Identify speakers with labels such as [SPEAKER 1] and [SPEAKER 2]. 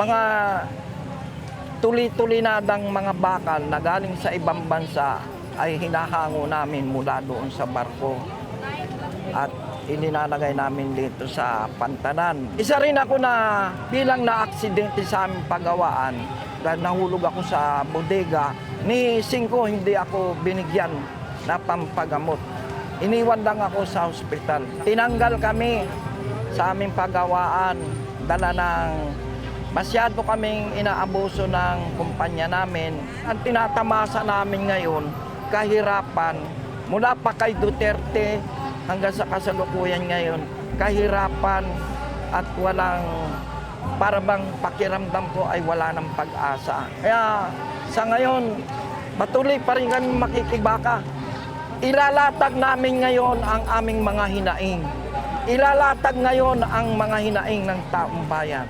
[SPEAKER 1] mga tuli-tulinadang mga bakal na galing sa ibang bansa ay hinahango namin mula doon sa barko at ininalagay namin dito sa pantanan. Isa rin ako na bilang na aksidente sa aming pagawaan dahil nahulog ako sa bodega. Ni Singko hindi ako binigyan na pampagamot. Iniwan lang ako sa ospital. Tinanggal kami sa aming pagawaan. Dala ng masyado kaming inaabuso ng kumpanya namin. Ang tinatamasa namin ngayon, kahirapan. Mula pa kay Duterte hanggang sa kasalukuyan ngayon, kahirapan at walang para bang pakiramdam ko ay wala ng pag-asa. Kaya sa ngayon, patuloy pa rin kami makikibaka. Ilalatag namin ngayon ang aming mga hinaing. Ilalatag ngayon ang mga hinaing ng taong bayan.